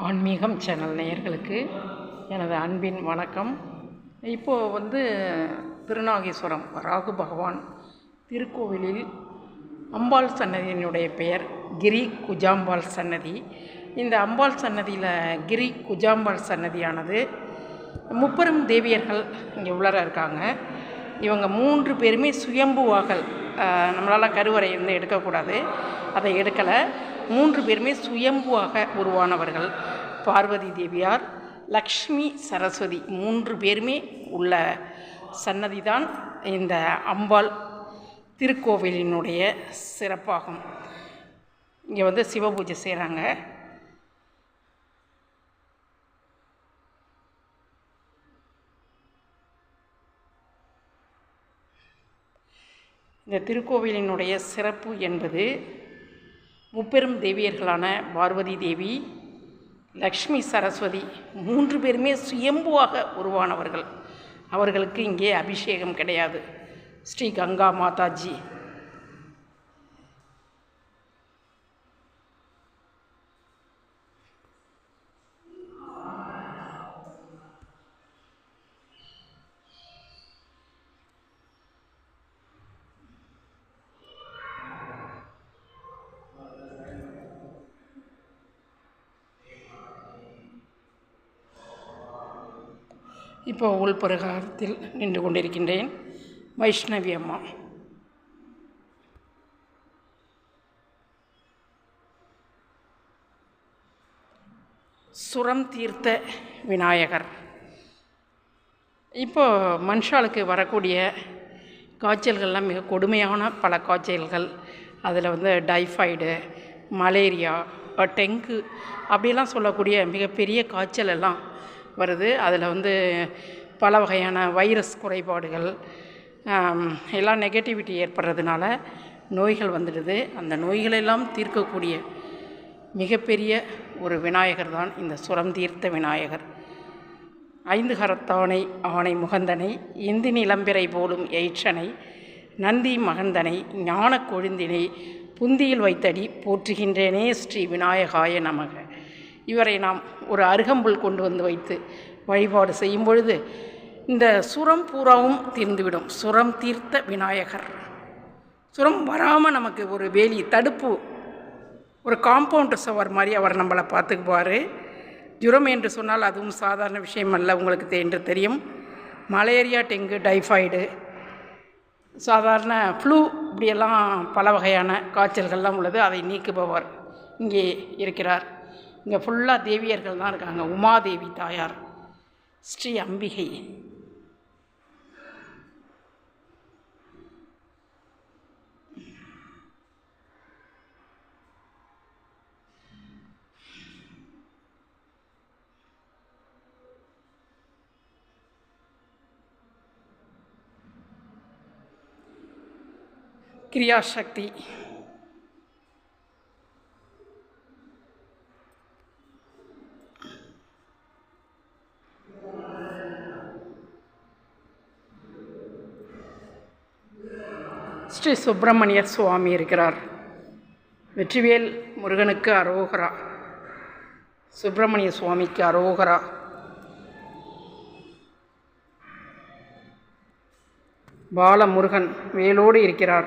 ஆன்மீகம் சேனல் நேயர்களுக்கு எனது அன்பின் வணக்கம். இப்போது வந்து திருநாகேஸ்வரம் ராகு பகவான் திருக்கோவிலில் அம்பாள் சன்னதியினுடைய பெயர் கிரி குஜாம்பாள் சன்னதி. இந்த அம்பாள் சன்னதியில் கிரி குஜாம்பாள் சன்னதியானது முப்பெரும் தேவியர்கள் இங்கே உள்ளர இருக்காங்க. இவங்க மூன்று பேருமே சுயம்புவாகல் நம்மளால் கருவறை வந்து எடுக்கக்கூடாது. அதை எடுக்கலை. மூன்று பேருமே சுயம்புவாக உருவானவர்கள். பார்வதி தேவியார் லக்ஷ்மி சரஸ்வதி மூன்று பேருமே உள்ள சன்னதி தான் இந்த அம்பாள் திருக்கோவிலினுடைய சிறப்பாகும். இங்கே வந்து சிவபூஜை செய்கிறாங்க இந்த திருக்கோவிலினுடைய சிறப்பு என்பது முப்பெரும் தேவியர்களான பார்வதி தேவி லக்ஷ்மி சரஸ்வதி மூன்று பேருமே சுயம்புவாக உருவானவர்கள். அவர்களுக்கு இங்கே அபிஷேகம் கிடையாது. ஸ்ரீ கங்கா மாதாஜி இப்போ உள்பிரகாரத்தில் நின்று கொண்டிருக்கின்றேன். வைஷ்ணவி அம்மா. சுரம் தீர்த்த விநாயகர். இப்போ மனுஷாளுக்கு வரக்கூடிய காய்ச்சல்கள்லாம் மிக கொடுமையான பல காய்ச்சல்கள். அதில் வந்து டைஃபாய்டு மலேரியா டெங்கு அப்படிலாம் சொல்லக்கூடிய மிகப்பெரிய காய்ச்சல் எல்லாம் வருது. அதில் வந்து பல வகையான வைரஸ் குறைபாடுகள் எல்லாம் நெகட்டிவிட்டி ஏற்படுறதுனால நோய்கள் வந்துடுது. அந்த நோய்களெல்லாம் தீர்க்கக்கூடிய மிகப்பெரிய ஒரு விநாயகர் தான் இந்த சுரம் தீர்த்த விநாயகர். ஐந்து கரத்தானை ஆணை முகந்தனை இந்தி நிலம்பிரை போலும் எயிற்றனை நந்தி மகந்தனை ஞான கொழுந்தினை புந்தியில் வைத்தடி போற்றுகின்றேனே ஸ்ரீ விநாயகாய நமக. இவரை நாம் ஒரு அருகம்புல் கொண்டு வந்து வைத்து வழிபாடு செய்யும் பொழுது இந்த சுரம் பூராவும் தீர்ந்துவிடும். சுரம் தீர்த்த விநாயகர். சுரம் வராமல் நமக்கு ஒரு வேலி தடுப்பு ஒரு காம்பவுண்ட் சவர் மாதிரி அவர் நம்மளை பார்த்துக்குவார். ஜுரம் என்று சொன்னால் அதுவும் சாதாரண விஷயம் அல்ல உங்களுக்கு என்று தெரியும். மலேரியா டெங்கு டைஃபாய்டு சாதாரண ஃப்ளூ இப்படியெல்லாம் பல வகையான காய்ச்சல்கள்லாம் உள்ளது அதை நீக்குபவர் இங்கே இருக்கிறார். இங்கே ஃபுல்லாக தேவியர்கள் தான் இருக்காங்க. உமாதேவி தாயார் ஸ்ரீ அம்பிகை. கிரியாசக்தி. ஸ்ரீ சுப்பிரமணிய சுவாமி இருக்கிறார். வெற்றிவேல் முருகனுக்கு அரோகரா. சுப்பிரமணிய சுவாமிக்கு அரோகரா. பாலமுருகன் வேலோடு இருக்கிறார்.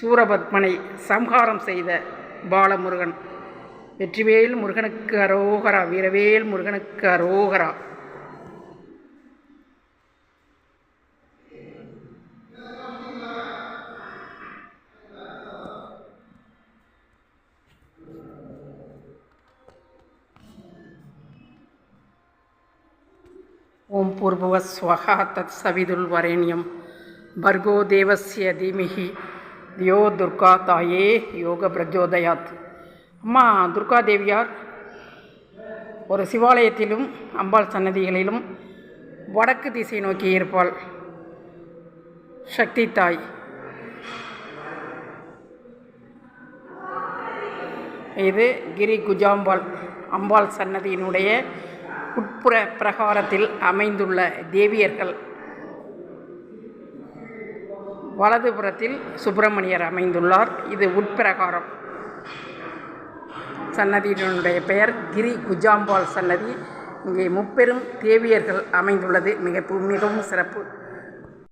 சூரபத்மனை சம்ஹாரம் செய்த பாலமுருகன். வெற்றிவேல் முருகனுக்கு அரோகரா வீரவேல் முருகனுக்கு அரோகரா. ஓம் பூர்வவ ஸ்வகா தத் சவிதுல் வரேண்யம். பர்கோ தேவஸ்ய தீமிகி தியோ துர்கா தாயே யோக பிரஜோதயாத். அம்மா துர்கா தேவியார் ஒரு சிவாலயத்திலும் அம்பாள் சன்னதிகளிலும் வடக்கு திசை நோக்கி இருப்பாள் சக்தி தாய். இது கிரி குஜாம்பாள் அம்பாள் சன்னதியினுடைய உட்புற பிரகாரத்தில் அமைந்துள்ள தேவியர்கள். வலதுபுறத்தில் சுப்பிரமணியர் அமைந்துள்ளார். இது உட்பிரகாரம். சன்னதியினுடைய பெயர் கிரி குஜாம்பாள் சன்னதி. இங்கே முப்பெரும் தேவியர்கள் அமைந்துள்ளது. மிக மிகவும் சிறப்பு.